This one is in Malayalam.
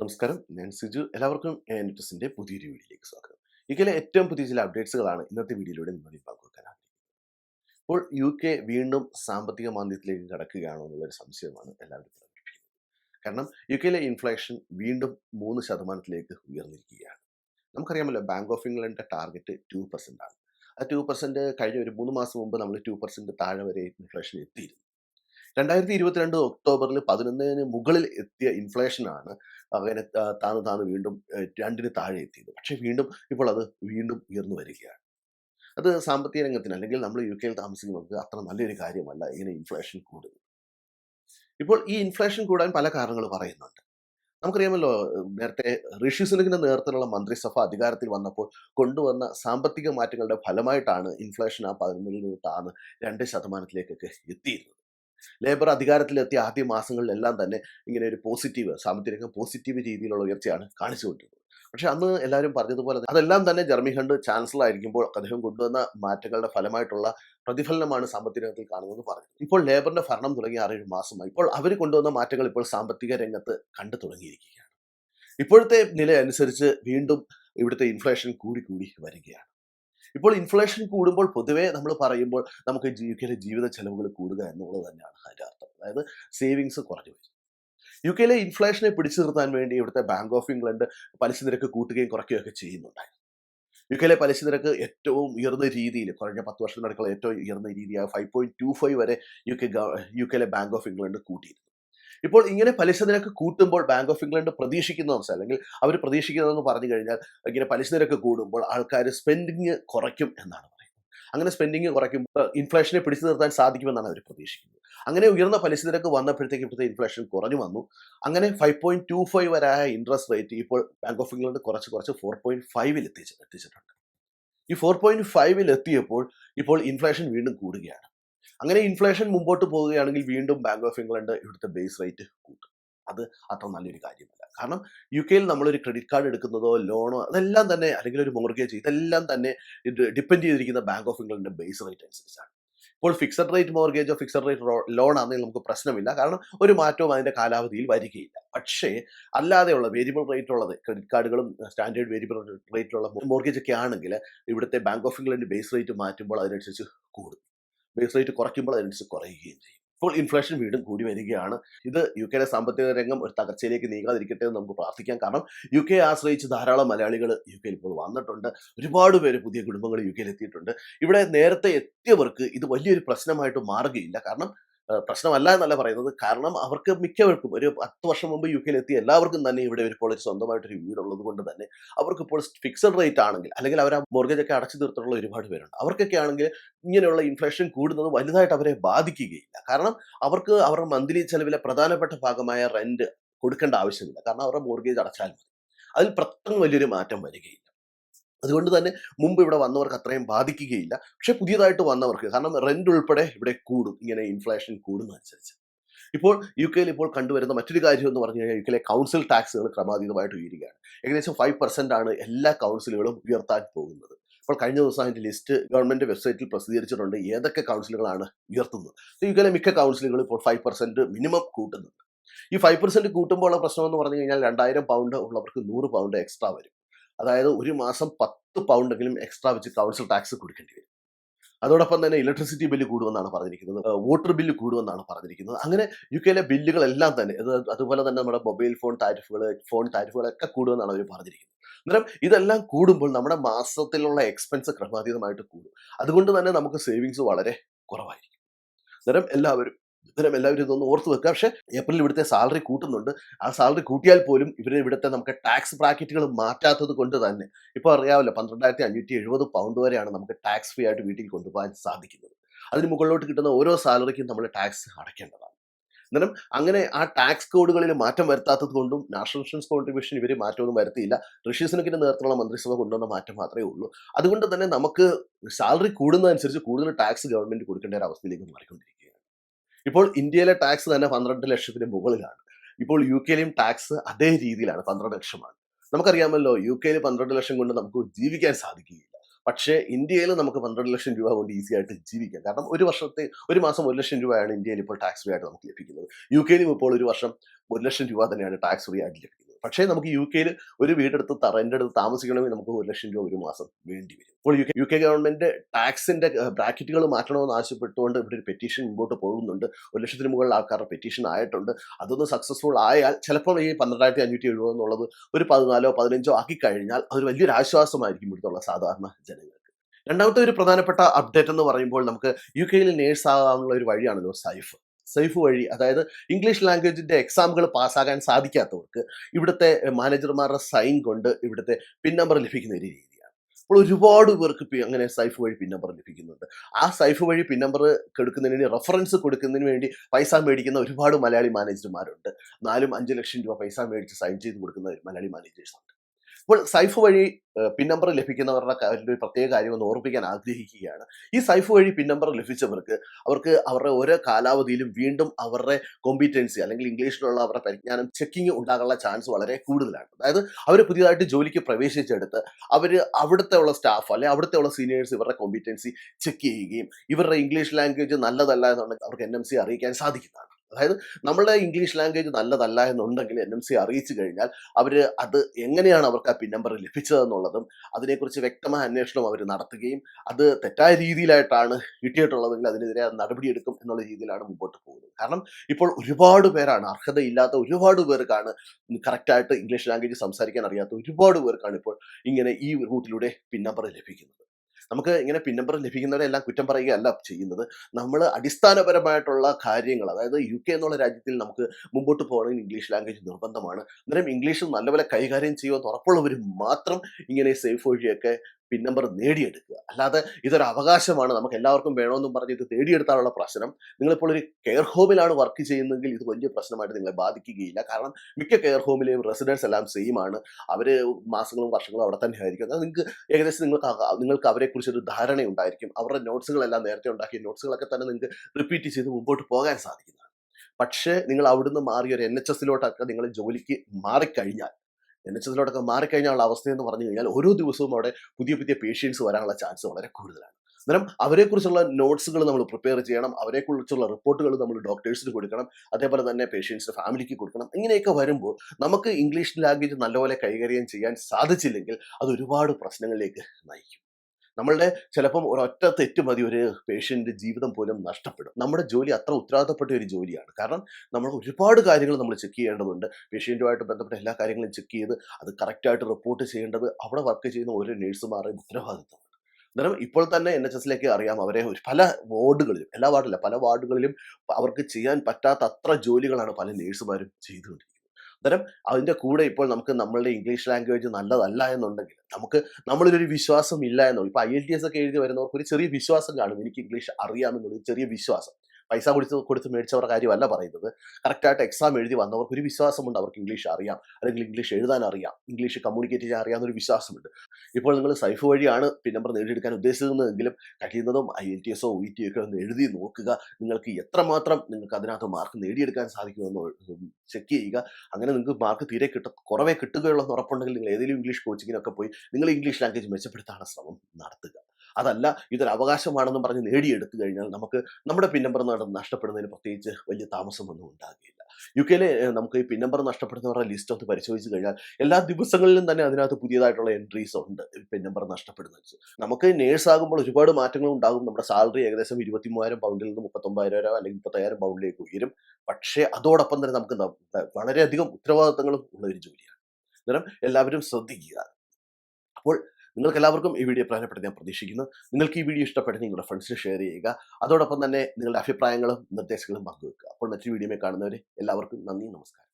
നമസ്കാരം. ഞാൻ സിജു. എല്ലാവർക്കും എനിറ്റസിന്റെ പുതിയൊരു വീഡിയോയിലേക്ക് സ്വാഗതം. ഇക്കലെ ഏറ്റവും പുതിയ ചില അപ്ഡേറ്റ്സുകളാണ് ഇന്നത്തെ വീഡിയോയിലൂടെ നിങ്ങളിൽ പങ്കുവെക്കാൻ ആഗ്രഹിക്കുന്നത്. ഇപ്പോൾ യു കെ വീണ്ടും സാമ്പത്തിക മാന്ദ്യത്തിലേക്ക് കടക്കുകയാണോ എന്നുള്ളൊരു സംശയമാണ് എല്ലാവരും പ്രകടിപ്പിക്കുന്നത്. കാരണം യു കെയിലെ ഇൻഫ്ലേഷൻ വീണ്ടും മൂന്ന് ശതമാനത്തിലേക്ക് ഉയർന്നിരിക്കുകയാണ്. നമുക്കറിയാമല്ലോ ബാങ്ക് ഓഫ് ഇംഗ്ലണ്ടിന്റെ ടാർഗറ്റ് ടു പെർസെന്റ് ആണ്. ആ ടു പെർസെന്റ് കഴിഞ്ഞ ഒരു മൂന്ന് മാസം മുമ്പ് നമ്മൾ ടു പെർസെന്റ് താഴെ വരെ ഇൻഫ്ലേഷൻ എത്തിയിരുന്നു. രണ്ടായിരത്തി ഇരുപത്തിരണ്ട് ഒക്ടോബറിൽ പതിനൊന്നിന് മുകളിൽ എത്തിയ ഇൻഫ്ലേഷനാണ് അങ്ങനെ താന്ന് താന്ന് വീണ്ടും രണ്ടിന് താഴെ എത്തിയത്. പക്ഷേ വീണ്ടും ഇപ്പോൾ അത് വീണ്ടും ഉയർന്നു വരികയാണ്. അത് സാമ്പത്തിക രംഗത്തിന് അല്ലെങ്കിൽ നമ്മൾ യു കെയിൽ താമസിക്കുന്നവർക്ക് അത്ര നല്ലൊരു കാര്യമല്ല ഇങ്ങനെ ഇൻഫ്ലേഷൻ കൂടുന്നത്. ഇപ്പോൾ ഈ ഇൻഫ്ലേഷൻ കൂടാൻ പല കാരണങ്ങൾ പറയുന്നുണ്ട്. നമുക്കറിയാമല്ലോ നേരത്തെ ഋഷി സുനകിന്റെ നേതൃത്വത്തിലുള്ള മന്ത്രിസഭ അധികാരത്തിൽ വന്നപ്പോൾ കൊണ്ടുവന്ന സാമ്പത്തിക മാറ്റങ്ങളുടെ ഫലമായിട്ടാണ് ഇൻഫ്ലേഷൻ ആ പതിനൊന്നിൽ നിന്ന് താന്ന് രണ്ട് ശതമാനത്തിലേക്കൊക്കെ എത്തിയിരുന്നത്. ലേബർ അധികാരത്തിലെത്തിയ ആദ്യ മാസങ്ങളിലെല്ലാം തന്നെ ഇങ്ങനെ ഒരു പോസിറ്റീവ് സാമ്പത്തിക രംഗം പോസിറ്റീവ് രീതിയിലുള്ള ഉയർച്ചയാണ് കാണിച്ചുകൊണ്ടിരുന്നത് പക്ഷെ അന്ന് എല്ലാവരും പറഞ്ഞതുപോലെ അതെല്ലാം തന്നെ ജർമ്മി ഹണ്ട് ചാൻസലർ ആയിരിക്കുമ്പോൾ അദ്ദേഹം കൊണ്ടുവന്ന മാറ്റങ്ങളുടെ ഫലമായിട്ടുള്ള പ്രതിഫലനമാണ് സാമ്പത്തിക രംഗത്തിൽ കാണുന്നത് പറഞ്ഞു. ഇപ്പോൾ ലേബറിന്റെ ഭരണം തുടങ്ങി ആറേഴ് മാസമായി. ഇപ്പോൾ അവർ കൊണ്ടുവന്ന മാറ്റങ്ങൾ ഇപ്പോൾ സാമ്പത്തിക രംഗത്ത് കണ്ടു തുടങ്ങിയിരിക്കുകയാണ്. ഇപ്പോഴത്തെ നില അനുസരിച്ച് വീണ്ടും ഇവിടുത്തെ ഇൻഫ്ലേഷൻ കൂടി കൂടി വരികയാണ്. ഇപ്പോൾ ഇൻഫ്ലേഷൻ കൂടുമ്പോൾ പൊതുവേ നമ്മൾ പറയുമ്പോൾ നമുക്ക് യു കെയിലെ ജീവിത ചെലവുകൾ കൂടുക എന്നുള്ളത് തന്നെയാണ് അതിന്റെ അർത്ഥം. അതായത് സേവിങ്സ് കുറഞ്ഞു വരും യു കെയിലെ ഇൻഫ്ലേഷനെ പിടിച്ചു നിർത്താൻ വേണ്ടി ഇവിടുത്തെ ബാങ്ക് ഓഫ് ഇംഗ്ലണ്ട് പലിശ നിരക്ക് കൂട്ടുകയും കുറയ്ക്കുകയൊക്കെ ചെയ്യുന്നുണ്ടായിരുന്നു. യു കെയിലെ പലിശ നിരക്ക് ഏറ്റവും ഉയർന്ന രീതിയിൽ കുറഞ്ഞ പത്ത് വർഷത്തിനടുക്കുള്ള ഏറ്റവും ഉയർന്ന രീതിയായ ഫൈവ് പോയിന്റ് ടു ഫൈവ് വരെ യു കെ യു കെയിലെ ബാങ്ക് ഓഫ് ഇംഗ്ലണ്ട് കൂട്ടിയിരുന്നു. ഇപ്പോൾ ഇങ്ങനെ പലിശ നിരക്ക് കൂട്ടുമ്പോൾ ബാങ്ക് ഓഫ് ഇംഗ്ലണ്ട് പ്രതീക്ഷിക്കുന്ന അല്ലെങ്കിൽ അവർ പ്രതീക്ഷിക്കുന്നതെന്ന് പറഞ്ഞു കഴിഞ്ഞാൽ ഇങ്ങനെ പലിശ നിരക്ക് കൂടുമ്പോൾ ആൾക്കാർ സ്പെൻഡിങ് കുറയ്ക്കും എന്നാണ് പറയുന്നത്. അങ്ങനെ സ്പെൻഡിങ് കുറയ്ക്കുമ്പോൾ ഇൻഫ്ലേഷനെ പിടിച്ചു നിർത്താൻ സാധിക്കുമെന്നാണ് അവർ പ്രതീക്ഷിക്കുന്നത്. അങ്ങനെ ഉയർന്ന പലിശ നിരക്ക് വന്നപ്പോഴത്തേക്ക് ഇപ്പോഴത്തെ ഇൻഫ്ലേഷൻ കുറഞ്ഞു വന്നു. അങ്ങനെ ഫൈവ് പോയിന്റ് ടു ഫൈവ് വരായ ഇൻട്രസ്റ്റ് റേറ്റ് ഇപ്പോൾ ബാങ്ക് ഓഫ് ഇംഗ്ലണ്ട് കുറച്ച് കുറച്ച് ഫോർ പോയിന്റ് ഫൈവിൽ എത്തിച്ച് എത്തിച്ചിട്ടുണ്ട്. ഈ ഫോർ പോയിന്റ് ഫൈവിൽ എത്തിയപ്പോൾ ഇപ്പോൾ ഇൻഫ്ലേഷൻ വീണ്ടും കൂടുകയാണ്. അങ്ങനെ ഇൻഫ്ലേഷൻ മുമ്പോട്ട് പോവുകയാണെങ്കിൽ വീണ്ടും ബാങ്ക് ഓഫ് ഇംഗ്ലണ്ട് ഇവിടുത്തെ ബേസ് റേറ്റ് കൂട്ടും. അത് അത്ര നല്ലൊരു കാര്യമല്ല. കാരണം യു കെയിൽ നമ്മളൊരു ക്രെഡിറ്റ് കാർഡ് എടുക്കുന്നതോ ലോണോ അതെല്ലാം തന്നെ അല്ലെങ്കിൽ ഒരു മോർഗേജ് ഇതെല്ലാം തന്നെ ഡിപ്പെൻഡ് ചെയ്തിരിക്കുന്ന ബാങ്ക് ഓഫ് ഇംഗ്ലണ്ടിന്റെ ബേസ് റേറ്റ് അനുസരിച്ചാണ്. ഇപ്പോൾ ഫിക്സഡ് റേറ്റ് മോർഗേജോ ഫിക്സഡ് റേറ്റ് ലോൺ ആണെങ്കിൽ നമുക്ക് പ്രശ്നമില്ല. കാരണം ഒരു മാറ്റവും അതിന്റെ കാലാവധിയിൽ വരികയില്ല. പക്ഷേ അല്ലാതെയുള്ള വേരിയബിൾ റേറ്റ് ഉള്ളത് ക്രെഡിറ്റ് കാർഡുകളും സ്റ്റാൻഡേർഡ് വേരിയബിൾ റേറ്റിലുള്ള മോർഗേജ് ഒക്കെ ആണെങ്കിൽ ഇവിടുത്തെ bank of England base rate മാറ്റുമ്പോൾ അതിനനുസരിച്ച് കൂടും. ബേസ് റേറ്റ് കുറയ്ക്കുമ്പോൾ അതിനനുസരിച്ച് കുറയുകയും ചെയ്യും. ഇപ്പോൾ ഇൻഫ്ലേഷൻ വീണ്ടും കൂടി വരികയാണ്. ഇത് യു കെയുടെ സാമ്പത്തിക രംഗം ഒരു തകർച്ചയിലേക്ക് നീങ്ങാതിരിക്കട്ടെ എന്ന് നമുക്ക് പ്രാർത്ഥിക്കാം. കാരണം യു കെ ആശ്രയിച്ച് ധാരാളം മലയാളികൾ യു കെയിൽ ഇപ്പോൾ വന്നിട്ടുണ്ട്. ഒരുപാട് പേര് പുതിയ കുടുംബങ്ങൾ യു കെയിൽ എത്തിയിട്ടുണ്ട്. ഇവിടെ നേരത്തെ എത്തിയവർക്ക് ഇത് വലിയൊരു പ്രശ്നമായിട്ട് മാറുകയില്ല. കാരണം പ്രശ്നമല്ല എന്നല്ല പറയുന്നത്. കാരണം അവർക്ക് മിക്കവർക്കും ഒരു പത്ത് വർഷം മുമ്പ് യു കെയിൽ എത്തിയ എല്ലാവർക്കും തന്നെ ഇവിടെ ഒരു കോളേജ് സ്വന്തമായിട്ടൊരു വീടുള്ളത് കൊണ്ട് തന്നെ അവർക്ക് ഇപ്പോൾ ഫിക്സഡ് റേറ്റ് ആണെങ്കിൽ അല്ലെങ്കിൽ അവർ ആ മോർഗേജ് ഒക്കെ അടച്ചു തീർത്തിട്ടുള്ള ഒരുപാട് പേരുണ്ട്. അവർക്കൊക്കെ ആണെങ്കിൽ ഇങ്ങനെയുള്ള ഇൻഫ്ലേഷൻ കൂടുന്നത് വലുതായിട്ട് അവരെ ബാധിക്കുകയില്ല. കാരണം അവർക്ക് അവരുടെ മന്ത്ലി ചെലവിലെ പ്രധാനപ്പെട്ട ഭാഗമായ റെന്റ് കൊടുക്കേണ്ട ആവശ്യമില്ല. കാരണം അവരുടെ മോർഗേജ് അടച്ചാൽ മതി. അതിൽ പ്രത്യേകം വലിയൊരു മാറ്റം വരികയില്ല. അതുകൊണ്ട് തന്നെ മുമ്പ് ഇവിടെ വന്നവർക്ക് അത്രയും ബാധിക്കുകയില്ല. പക്ഷെ പുതിയതായിട്ട് വന്നവർക്ക് കാരണം റെന്റ് ഉൾപ്പെടെ ഇവിടെ കൂടും ഇങ്ങനെ ഇൻഫ്ലേഷൻ കൂടുന്നതനുസരിച്ച്. ഇപ്പോൾ യു കെയിൽ ഇപ്പോൾ കണ്ടുവരുന്ന മറ്റൊരു കാര്യം എന്ന് പറഞ്ഞു കഴിഞ്ഞാൽ യു കെയിലെ കൗൺസിൽ ടാക്സുകൾ ക്രമാതീതമായിട്ട് ഉയരുകയാണ്. ഏകദേശം ഫൈവ് പെർസെന്റ് ആണ് എല്ലാ കൗൺസിലുകളും ഉയർത്താൻ പോകുന്നത്. അപ്പോൾ കഴിഞ്ഞ ദിവസം അതിന്റെ ലിസ്റ്റ് ഗവൺമെന്റ് വെബ്സൈറ്റിൽ പ്രസിദ്ധീകരിച്ചിട്ടുണ്ട് ഏതൊക്കെ കൗൺസിലുകളാണ് ഉയർത്തുന്നത്. യു കെയിലെ മിക്ക കൗൺസിലുകളും ഇപ്പോൾ ഫൈവ് പെർസെന്റ് മിനിമം കൂട്ടുന്നുണ്ട്. ഈ ഫൈവ് പെർസെന്റ് കൂട്ടുമ്പോൾ ഉള്ള പ്രശ്നം എന്ന് പറഞ്ഞു കഴിഞ്ഞാൽ രണ്ടായിരം പൗണ്ട് ഉള്ളവർക്ക് നൂറ് പൗണ്ട് എക്സ്ട്രാ വരും. അതായത് ഒരു മാസം പത്ത് പൗണ്ടെങ്കിലും എക്സ്ട്രാ വെച്ച് കൗൺസിൽ ടാക്സ് കൊടുക്കേണ്ടി വരും. അതോടൊപ്പം തന്നെ ഇലക്ട്രിസിറ്റി ബില്ല് കൂടുമെന്നാണ് പറഞ്ഞിരിക്കുന്നത്. വാട്ടർ ബില്ല് കൂടുമെന്നാണ് പറഞ്ഞിരിക്കുന്നത്. അങ്ങനെ യു കെയിലെ ബില്ലുകളെല്ലാം തന്നെ അതുപോലെ തന്നെ നമ്മുടെ മൊബൈൽ ഫോൺ താരിഫുകൾ ഫോൺ താരിഫുകളൊക്കെ കൂടുമെന്നാണ് അവർ പറഞ്ഞിരിക്കുന്നത്. അന്നേരം ഇതെല്ലാം കൂടുമ്പോൾ നമ്മുടെ മാസത്തിലുള്ള എക്സ്പെൻസ് ക്രമാതീതമായിട്ട് കൂടും. അതുകൊണ്ട് തന്നെ നമുക്ക് സേവിങ്സ് വളരെ കുറവായിരിക്കും. അന്നേരം എല്ലാവരും അന്നേരം എല്ലാവരും ഇതൊന്ന് ഓർത്ത് വെക്കുക. പക്ഷേ ഏപ്രിൽ ഇവിടുത്തെ സാലറി കൂട്ടുന്നുണ്ട്. ആ സാലറി കൂട്ടിയാൽ പോലും ഇവർ ഇവിടുത്തെ നമുക്ക് ടാക്സ് ബ്രാക്കറ്റുകൾ മാറ്റാത്തത് കൊണ്ട് തന്നെ ഇപ്പോൾ അറിയാമല്ലോ പന്ത്രണ്ടായിരത്തി അഞ്ഞൂറ്റി എഴുപത് പൗണ്ട് വരെയാണ് നമുക്ക് ടാക്സ് ഫ്രീ ആയിട്ട് വീട്ടിൽ കൊണ്ടുപോകാൻ സാധിക്കുന്നത്. അതിന് മുകളിലോട്ട് കിട്ടുന്ന ഓരോ സാലറിക്കും നമ്മൾ ടാക്സ് അടയ്ക്കേണ്ടതാണ്. അന്നേരം അങ്ങനെ ആ ടാക്സ് കോഡുകളിൽ മാറ്റം വരുത്താത്തത് കൊണ്ടും നാഷണൽ ഇൻഷുറൻസ് കോൺട്രിബ്യൂഷൻ ഇവർ മാറ്റമൊന്നും വരുത്തിയില്ല. ഋഷി സുനക്കിന്റെ നേതൃത്വമുള്ള മന്ത്രിസഭ കൊണ്ടുവന്ന മാറ്റം മാത്രമേ ഉള്ളൂ. അതുകൊണ്ട് തന്നെ നമുക്ക് സാലറി കൂടുന്നതനുസരിച്ച് കൂടുതൽ ടാക്സ് ഗവൺമെന്റ് കൊടുക്കേണ്ട ഒരു അവസ്ഥയിലേക്ക് മാറിക്കൊണ്ടിരിക്കുകയാണ്. ഇപ്പോൾ ഇന്ത്യയിലെ ടാക്സ് തന്നെ പന്ത്രണ്ട് ലക്ഷത്തിന് മുകളിലാണ്. ഇപ്പോൾ യു കെയിലെയും ടാക്സ് അതേ രീതിയിലാണ് പന്ത്രണ്ട് ലക്ഷമാണ്. നമുക്കറിയാമല്ലോ യു കെയിൽ പന്ത്രണ്ട് ലക്ഷം കൊണ്ട് നമുക്ക് ജീവിക്കാൻ സാധിക്കുകയില്ല. പക്ഷേ ഇന്ത്യയിൽ നമുക്ക് പന്ത്രണ്ട് ലക്ഷം രൂപ കൊണ്ട് ഈസി ആയിട്ട് ജീവിക്കാം. കാരണം ഒരു വർഷത്തെ ഒരു മാസം ഒരു ലക്ഷം രൂപയാണ് ഇന്ത്യയിൽ ഇപ്പോൾ ടാക്സ് ഫ്രീ ആയിട്ട് നമുക്ക് ലഭിക്കുന്നത്. യു കെയിലും ഇപ്പോൾ ഒരു വർഷം ഒരു ലക്ഷം രൂപ തന്നെയാണ് ടാക്സ് ഫ്രീ ആയിട്ട് ലഭിക്കുന്നത്. പക്ഷേ നമുക്ക് യു കെയിൽ ഒരു വീടെടുത്ത് rent എടുത്ത് താമസിക്കണമെങ്കിൽ നമുക്ക് ഒരു ലക്ഷം രൂപ ഒരു മാസം വേണ്ടി വരും. ഇപ്പോൾ U K U K government ടാക്സിന്റെ ബ്രാക്കറ്റുകൾ മാറ്റണമെന്ന് ആവശ്യപ്പെട്ടുകൊണ്ട് ഇവിടെ ഒരു പെറ്റീഷൻ മുമ്പോട്ട് പോകുന്നുണ്ട്. ഒരു ലക്ഷത്തിന് മുകളിൽ ആൾക്കാരുടെ പെറ്റീഷൻ ആയിട്ടുണ്ട്. അതൊന്ന് സക്സസ്ഫുൾ ആയാൽ ചിലപ്പോൾ ഈ പന്ത്രണ്ടായിരത്തി അഞ്ഞൂറ്റി എഴുപത് എന്നുള്ളത് ഒരു പതിനാലോ പതിനഞ്ചോ ആക്കി കഴിഞ്ഞാൽ അതൊരു വലിയൊരു ആശ്വാസമായിരിക്കും ഇവിടുത്തെ സാധാരണ ജനങ്ങൾ രണ്ടാമത്തെ ഒരു പ്രധാനപ്പെട്ട അപ്ഡേറ്റ് എന്ന് പറയുമ്പോൾ നമുക്ക് യു കെയിൽ നേഴ്സ് ആകാനുള്ള ഒരു വഴിയാണല്ലോ സൈഫ് സൈഫ് വഴി അതായത് ഇംഗ്ലീഷ് ലാംഗ്വേജിന്റെ എക്സാമുകൾ പാസ്സാകാൻ സാധിക്കാത്തവർക്ക് ഇവിടുത്തെ മാനേജർമാരുടെ സൈൻ കൊണ്ട് ഇവിടുത്തെ പിൻ നമ്പർ ലഭിക്കുന്ന ഒരു രീതിയാണ്. അപ്പോൾ ഒരുപാട് പേർക്ക് അങ്ങനെ സൈഫ് വഴി പിൻ നമ്പർ ലഭിക്കുന്നുണ്ട്. ആ സൈഫ് വഴി പിൻ നമ്പർ കൊടുക്കുന്നതിന് റെഫറൻസ് കൊടുക്കുന്നതിന് വേണ്ടി പൈസ മേടിക്കുന്ന ഒരുപാട് മലയാളി മാനേജർമാരുണ്ട്. നാലും അഞ്ച് ലക്ഷം രൂപ പൈസ മേടിച്ച് സൈൻ ചെയ്ത് കൊടുക്കുന്ന മലയാളി മാനേജേഴ്സ് ഉണ്ട്. അപ്പോൾ സൈഫ് വഴി പിൻ നമ്പർ ലഭിക്കുന്നവരുടെ ഒരു പ്രത്യേക കാര്യം ഒന്ന് ഓർപ്പിക്കാൻ ആഗ്രഹിക്കുകയാണ്. ഈ സൈഫ് വഴി പിൻ നമ്പർ ലഭിച്ചവർക്ക് അവർക്ക് അവരുടെ ഓരോ കാലാവധിയിലും വീണ്ടും അവരുടെ കോമ്പിറ്റൻസി അല്ലെങ്കിൽ ഇംഗ്ലീഷിലുള്ള അവരുടെ പരിജ്ഞാനം ചെക്കിങ് ഉണ്ടാകാനുള്ള ചാൻസ് വളരെ കൂടുതലാണ്. അതായത് അവർ പുതിയതായിട്ട് ജോലിക്ക് പ്രവേശിച്ചെടുത്ത് അവർ അവിടുത്തെ ഉള്ള സ്റ്റാഫ് അല്ലെങ്കിൽ അവിടുത്തെ ഉള്ള സീനിയേഴ്സ് ഇവരുടെ കോമ്പിറ്റൻസി ചെക്ക് ചെയ്യുകയും ഇവരുടെ ഇംഗ്ലീഷ് ലാംഗ്വേജ് നല്ലതല്ല എന്നുണ്ടെങ്കിൽ അവർക്ക് എൻ എം സി അറിയിക്കാൻ സാധിക്കുന്നതാണ്. അതായത് നമ്മുടെ ഇംഗ്ലീഷ് ലാംഗ്വേജ് നല്ലതല്ല എന്നുണ്ടെങ്കിൽ എൻ എം സി അറിയിച്ചു കഴിഞ്ഞാൽ അവർ അത് എങ്ങനെയാണ് അവർക്ക് ആ പിൻ നമ്പർ ലഭിച്ചതെന്നുള്ളതും അതിനെക്കുറിച്ച് വ്യക്തമായ അന്വേഷണം അവർ നടത്തുകയും അത് തെറ്റായ രീതിയിലായിട്ടാണ് കിട്ടിയിട്ടുള്ളതെങ്കിൽ അതിനെതിരെ നടപടിയെടുക്കും എന്നുള്ള രീതിയിലാണ് മുമ്പോട്ട് പോകുന്നത്. കാരണം ഇപ്പോൾ ഒരുപാട് പേരാണ് അർഹതയില്ലാത്ത ഒരുപാട് പേർക്കാണ് കറക്റ്റായിട്ട് ഇംഗ്ലീഷ് ലാംഗ്വേജ് സംസാരിക്കാൻ അറിയാത്ത ഒരുപാട് പേർക്കാണ് ഇപ്പോൾ ഇങ്ങനെ ഈ റൂട്ടിലൂടെ പിൻ നമ്പർ ലഭിക്കുന്നത്. നമുക്ക് ഇങ്ങനെ പിൻ നമ്പർ ലഭിക്കുന്നവരെ എല്ലാം കുറ്റം പറയുകയല്ല ചെയ്യുന്നത്. നമ്മൾ അടിസ്ഥാനപരമായിട്ടുള്ള കാര്യങ്ങൾ അതായത് യു കെ എന്നുള്ള രാജ്യത്തിൽ നമുക്ക് മുമ്പോട്ട് പോകണമെങ്കിൽ ഇംഗ്ലീഷ് ലാംഗ്വേജ് നിർബന്ധമാണ്. അന്നേരം ഇംഗ്ലീഷ് നല്ലപോലെ കൈകാര്യം ചെയ്യുമെന്ന് ഉറപ്പുള്ളവർ മാത്രം ഇങ്ങനെ സേഫ് വഴിയൊക്കെ പിൻ നമ്പർ നേടിയെടുക്കുക. അല്ലാതെ ഇതൊരു അവകാശമാണ്. നമുക്ക് എല്ലാവർക്കും വേണമെന്നും പറഞ്ഞ് ഇത് നേടിയെടുത്താനുള്ള പ്രശ്നം. നിങ്ങളിപ്പോൾ ഒരു കെയർ ഹോമിലാണ് വർക്ക് ചെയ്യുന്നതെങ്കിൽ ഇത് വലിയ പ്രശ്നമായിട്ട് നിങ്ങളെ ബാധിക്കുകയില്ല. കാരണം മിക്ക കെയർ ഹോമിലെയും റെസിഡൻസ് എല്ലാം സെയിം ആണ്. അവർ മാസങ്ങളും വർഷങ്ങളും അവിടെ തന്നെ ആയിരിക്കും. നിങ്ങൾക്ക് ഏകദേശം നിങ്ങൾക്ക് നിങ്ങൾക്ക് അവരെക്കുറിച്ചൊരു ധാരണ ഉണ്ടായിരിക്കും. അവരുടെ നോട്ട്സുകളെല്ലാം നേരത്തെ ഉണ്ടാക്കിയ നോട്ട്സുകളൊക്കെ തന്നെ നിങ്ങൾക്ക് റിപ്പീറ്റ് ചെയ്ത് മുമ്പോട്ട് പോകാൻ സാധിക്കുന്നതാണ്. പക്ഷേ നിങ്ങൾ അവിടുന്ന് മാറി ഒരു എൻ എച്ച് എസിലോട്ടൊക്കെ നിങ്ങൾ ജോലിക്ക് മാറിക്കഴിഞ്ഞാൽ എൻ എച്ച് എസിലോട്ടൊക്കെ അവസ്ഥ എന്ന് പറഞ്ഞു കഴിഞ്ഞാൽ ഓരോ ദിവസവും അവിടെ പുതിയ പുതിയ പേഷ്യൻസ് വരാനുള്ള ചാൻസ് വളരെ കൂടുതലാണ്. അന്നേരം അവരെക്കുറിച്ചുള്ള നോട്ട്സുകൾ നമ്മൾ പ്രിപ്പയർ ചെയ്യണം അവരെക്കുറിച്ചുള്ള റിപ്പോർട്ടുകൾ നമ്മൾ ഡോക്ടേഴ്സിന് കൊടുക്കണം അതേപോലെ തന്നെ പേഷ്യൻസിന് ഫാമിലിക്ക് കൊടുക്കണം ഇങ്ങനെയൊക്കെ വരുമ്പോൾ നമുക്ക് ഇംഗ്ലീഷ് ലാംഗ്വേജ് നല്ലപോലെ കൈകാര്യം ചെയ്യാൻ സാധിച്ചില്ലെങ്കിൽ അത് ഒരുപാട് പ്രശ്നങ്ങളിലേക്ക് നയിക്കും. നമ്മളുടെ ചിലപ്പം ഒരൊറ്റ തെറ്റ് മതി ഒരു പേഷ്യന്റെ ജീവിതം പോലും നഷ്ടപ്പെടും. നമ്മുടെ ജോലി അത്ര ഉത്തരവാദിത്തപ്പെട്ട ഒരു ജോലിയാണ്. കാരണം നമ്മൾ ഒരുപാട് കാര്യങ്ങൾ നമ്മൾ ചെക്ക് ചെയ്യേണ്ടതുണ്ട്. പേഷ്യന്റുമായിട്ട് ബന്ധപ്പെട്ട എല്ലാ കാര്യങ്ങളും ചെക്ക് ചെയ്ത് അത് കറക്റ്റായിട്ട് റിപ്പോർട്ട് ചെയ്യേണ്ടത് അവിടെ വർക്ക് ചെയ്യുന്ന ഓരോ നഴ്സുമാരുടെയും ഉത്തരവാദിത്തമാണ്. അന്നേരം ഇപ്പോൾ തന്നെ എൻ എച്ച് എസിലേക്ക് അറിയാം അവരെ പല വാർഡുകളിലും എല്ലാ വാർഡിലും പല വാർഡുകളിലും അവർക്ക് ചെയ്യാൻ പറ്റാത്ത അത്ര ജോലികളാണ് പല നേഴ്സുമാരും ചെയ്തുകൊണ്ടിരിക്കുന്നത്. അന്നേരം അതിന്റെ കൂടെ ഇപ്പോൾ നമുക്ക് നമ്മളുടെ ഇംഗ്ലീഷ് ലാംഗ്വേജ് നല്ലതല്ല എന്നുണ്ടെങ്കിൽ നമുക്ക് നമ്മളിലൊരു വിശ്വാസം ഇല്ല എന്നുള്ളൂ. ഇപ്പോൾ ഐ എൽ ടി എസ് ഒക്കെ എഴുതി വരുന്നവർക്ക് ഒരു ചെറിയ വിശ്വാസം കാണും. എനിക്ക് ഇംഗ്ലീഷ് അറിയാമെന്നുള്ളൊരു ചെറിയ വിശ്വാസം. പൈസ കൊടുത്ത് കൊടുത്ത് മേടിച്ചവരുടെ കാര്യമല്ല പറയുന്നത്. കറക്റ്റായിട്ട് എക്സാം എഴുതി വന്നവർക്ക് ഒരു വിശ്വാസമുണ്ട് അവർക്ക് ഇംഗ്ലീഷ് അറിയാം. അല്ലെങ്കിൽ ഇംഗ്ലീഷ് എഴുതാൻ അറിയാം. ഇംഗ്ലീഷ് കമ്മ്യൂണിക്കേറ്റ് ചെയ്യാൻ അറിയാവുന്ന ഒരു വിശ്വാസമുണ്ട്. ഇപ്പോൾ നിങ്ങൾ സൈഫ് വഴിയാണ് പിൻ നമ്പർ നേടിയെടുക്കാൻ ഉദ്ദേശിക്കുന്നതെങ്കിലും കഴിയുന്നതും ഐ എൽ ടി എസോ ഇ ടി ഒക്കെ ഒന്ന് എഴുതി നോക്കുക. നിങ്ങൾക്ക് എത്രമാത്രം നിങ്ങൾക്ക് അതിനകത്ത് മാർക്ക് നേടിയെടുക്കാൻ സാധിക്കുമെന്ന് ചെക്ക് ചെയ്യുക. അങ്ങനെ നിങ്ങൾക്ക് മാർക്ക് തീരെ കിട്ട കുറവേ കിട്ടുകയുള്ളൂ എന്ന് ഉറപ്പുണ്ടെങ്കിൽ നിങ്ങൾ ഏതെങ്കിലും ഇംഗ്ലീഷ് കോച്ചിങ്ങിനൊക്കെ പോയി നിങ്ങൾ ഇംഗ്ലീഷ് ലാംഗ്വേജ് മെച്ചപ്പെടുത്താനുള്ള ശ്രമം നടത്തുക. അതല്ല ഇതൊരു അവകാശമാണെന്ന് പറഞ്ഞ് നേടിയെടുത്തു കഴിഞ്ഞാൽ നമുക്ക് നമ്മുടെ പിൻ നമ്പർ നഷ്ടപ്പെടുന്നതിന് പ്രത്യേകിച്ച് വലിയ താമസമൊന്നും ഉണ്ടാകില്ല. യു കെയിലെ നമുക്ക് ഈ പിൻ നമ്പർ നഷ്ടപ്പെടുന്നവരുടെ ലിസ്റ്റ് ഒന്ന് പരിശോധിച്ച് കഴിഞ്ഞാൽ എല്ലാ ദിവസങ്ങളിലും തന്നെ അതിനകത്ത് പുതിയതായിട്ടുള്ള എൻട്രീസ് ഉണ്ട് പിൻ നമ്പർ നഷ്ടപ്പെടുന്നത് നമുക്ക് നേഴ്സ് ആകുമ്പോൾ ഒരുപാട് മാറ്റങ്ങൾ ഉണ്ടാകും. നമ്മുടെ സാലറി ഏകദേശം ഇരുപത്തി മൂവായിരം പൗണ്ടിൽ നിന്ന് മുപ്പത്തൊമ്പതിനായിരം അല്ലെങ്കിൽ മുപ്പത്തയ്യായിരം പൗണ്ടിലേക്ക് ഉയരും. പക്ഷേ അതോടൊപ്പം തന്നെ നമുക്ക് വളരെയധികം ഉത്തരവാദിത്തങ്ങളും ഉള്ള ഒരു ജോലിയാണ്. അന്നേരം എല്ലാവരും ശ്രദ്ധിക്കുക. അപ്പോൾ നിങ്ങൾക്ക് എല്ലാവർക്കും ഈ വീഡിയോ പ്രധാനപ്പെട്ട് ഞാൻ പ്രതീക്ഷിക്കുന്നു. നിങ്ങൾക്ക് ഈ വീഡിയോ ഇഷ്ടപ്പെട്ട് നിങ്ങളുടെ ഫ്രണ്ട്സിന് ഷെയർ ചെയ്യുക. അതോടൊപ്പം തന്നെ നിങ്ങളുടെ അഭിപ്രായങ്ങളും നിർദ്ദേശങ്ങളും പങ്കുവെക്കുക. അപ്പോൾ മറ്റൊരു വീഡിയോ കാണുന്നവരെ എല്ലാവർക്കും നന്ദി നമസ്കാരം.